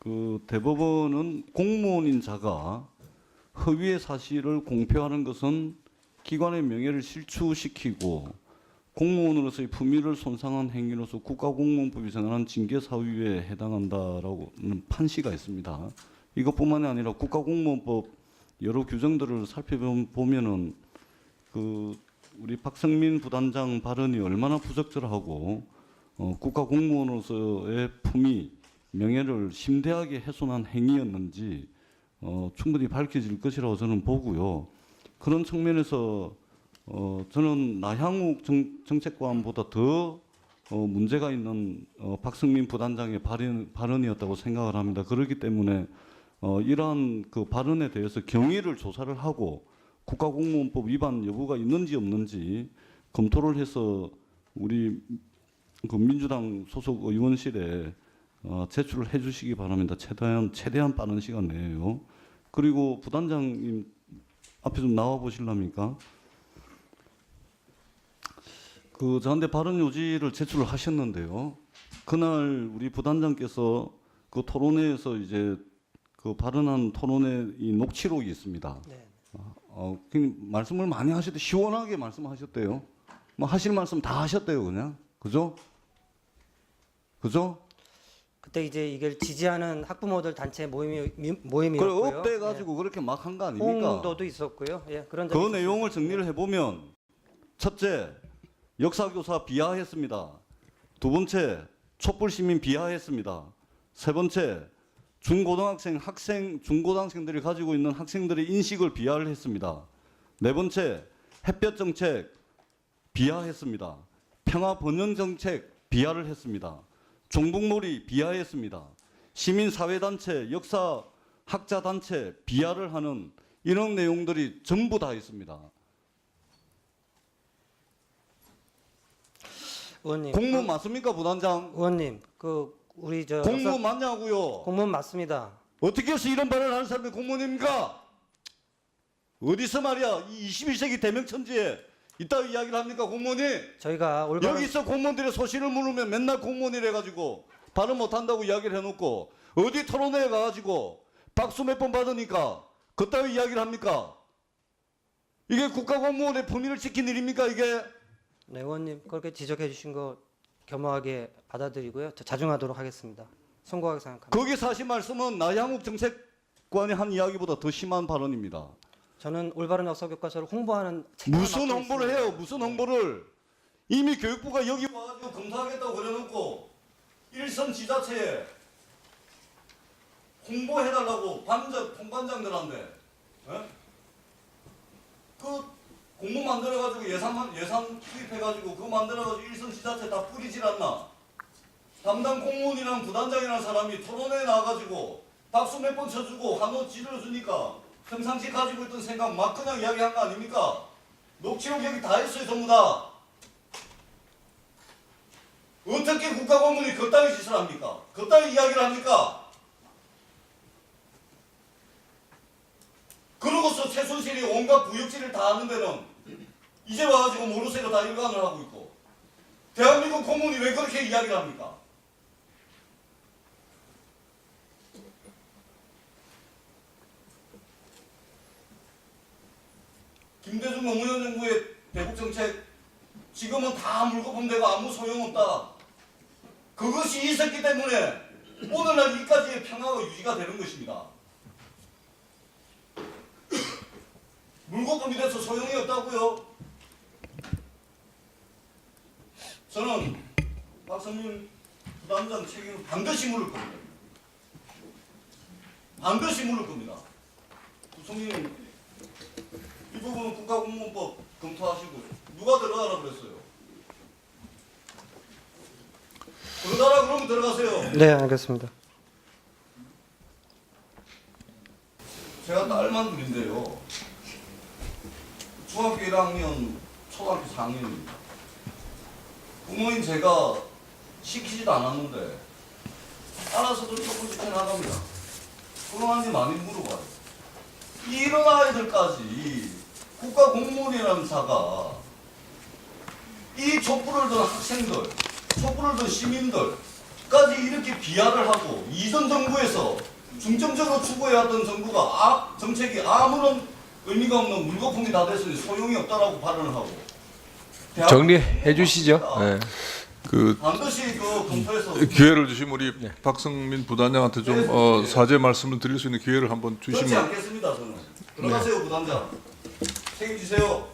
그 대법원은 공무원인 자가 허위의 사실을 공표하는 것은 기관의 명예를 실추시키고 공무원으로서의 품위를 손상한 행위로서 국가공무원법이 정하는 징계사유에 해당한다라고는 판시가 있습니다. 이것뿐만이 아니라 국가공무원법 여러 규정들을 살펴보면은 그 우리 박성민 부단장 발언이 얼마나 부적절하고 어, 국가공무원으로서의 품위 명예를 심대하게 훼손한 행위였는지 어, 충분히 밝혀질 것이라고 저는 보고요. 그런 측면에서 어, 저는 나향욱 정, 정책관보다 더 어, 문제가 있는 어, 박승민 부단장의 발언, 발언이었다고 생각을 합니다. 그렇기 때문에 어, 이러한 그 발언에 대해서 경위를 조사를 하고 국가공무원법 위반 여부가 있는지 없는지 검토를 해서 우리 그 민주당 소속 의원실에 어, 제출을 해주시기 바랍니다. 최대한 최대한 빠른 시간 내에요. 그리고 부단장님 앞에 좀 나와 보실랍니까? 그 저한테 발언 요지를 제출을 하셨는데요. 그날 우리 부단장께서 그 토론회에서 이제 그 발언한 토론회 이 녹취록이 있습니다. 네. 어, 그냥 말씀을 많이 하셨대 시원하게 말씀하셨대요. 뭐 하실 말씀 다 하셨대요, 그냥 그죠? 그죠? 그때 이제 이걸 지지하는 학부모들 단체 모임이 미- 모임이었고요. 업돼 가지고 그렇게 막 한 거 예. 아닙니까? 홍도도 있었고요. 예, 그런 그 적이 있었습니다. 내용을 정리를 해보면 첫째 역사교사 비하했습니다. 두 번째 촛불 시민 비하했습니다. 세 번째 중고등학생 학생 중고등학생들이 가지고 있는 학생들의 인식을 비하를 했습니다. 네 번째 햇볕 정책 비하했습니다. 평화 번영 정책 비하를 했습니다. 종북몰이 비하했습니다. 시민사회단체, 역사 학자단체 비하를 하는 이런 내용들이 전부 다 있습니다. 의원님. 공무원 맞습니까, 부단장? 의원님, 그 우리 저 공무원 맞냐고요? 공무원 맞습니다. 어떻게 해서 이런 발언을 하는 사람이 공무원입니까? 어디서 말이야? 이 21세기 대명천지에 이따위 이야기를 합니까, 공무원이? 저희가 올바른 여기서 공무원들의 소신을 물으면 맨날 공무원이래 가지고 발언 못한다고 이야기를 해놓고 어디 토론회에 가가지고 박수 몇 번 받으니까 그따위 이야기를 합니까? 이게 국가공무원의 품위를 지킨 일입니까 이게? 네, 의원님 그렇게 지적해 주신 거 겸허하게 받아들이고요. 저 자중하도록 하겠습니다. 송구하게 생각합니다. 거기서 하신 말씀은 나향욱 정책관이 한 이야기보다 더 심한 발언입니다. 저는 올바른 역사 교과서를 홍보하는 무슨 홍보를 있습니다. 해요? 무슨 홍보를? 이미 교육부가 여기 와가지고 검토하겠다고 그래놓고 일선 지자체에 홍보해달라고 반장, 통반장들한테 예? 그 공모 만들어가지고 예산 예산 투입해가지고 그거 만들어가지고 일선 지자체 다 뿌리질 않나? 담당 공무원이랑 부단장이라는 사람이 토론회에 나와가지고 박수 몇 번 쳐주고 한호 찔러주니까 평상시 가지고 있던 생각 막 그냥 이야기한 거 아닙니까? 녹취록 여기 다 있어요 전부 다. 어떻게 국가공무원이 그따위 짓을 합니까? 그따위 이야기를 합니까? 그러고서 최순실이 온갖 부역질을 다 하는 데는 이제 와가지고 모르쇠로 다 일관을 하고 있고 대한민국 공무원이 왜 그렇게 이야기를 합니까? 김대중 노무현 정부의 대북 정책 지금은 다 물거품 되고 아무 소용없다. 그것이 있었기 때문에 오늘날 이까지의 평화가 유지가 되는 것입니다. 물거품이 돼서 소용이 없다고요. 저는 박성민 부단장 책임을 반드시 물을 겁니다. 반드시 물을 겁니다. 이 부분은 국가공무원법 검토하시고 누가 들어가라 그랬어요? 들어가라 그러면 들어가세요. 네, 알겠습니다. 제가 딸만 둘인데요. 중학교 1학년, 초등학교 4학년입니다. 부모인 제가 시키지도 않았는데 알아서도 조금씩 해나갑니다. 그러한지 많이 물어봐요. 이런 아이들까지 국가 공무원이라는 자가 이 촛불을 든 학생들, 촛불을 든 시민들 까지 이렇게 비하를 하고 이전 정부에서 중점적으로 추구해왔던 정부가 아, 정책이 아무런 의미가 없는 물거품이 다 됐으니 소용이 없다라고 발언을 하고 정리해 주시죠. 예. 그 반드시 그 검토해서 기회를 주시면 우리 박성민 부단장한테 좀 어, 사죄 말씀을 드릴 수 있는 기회를 한번 그렇지 주시면 않겠습니다 저는 들어가세요 부단장 책임지세요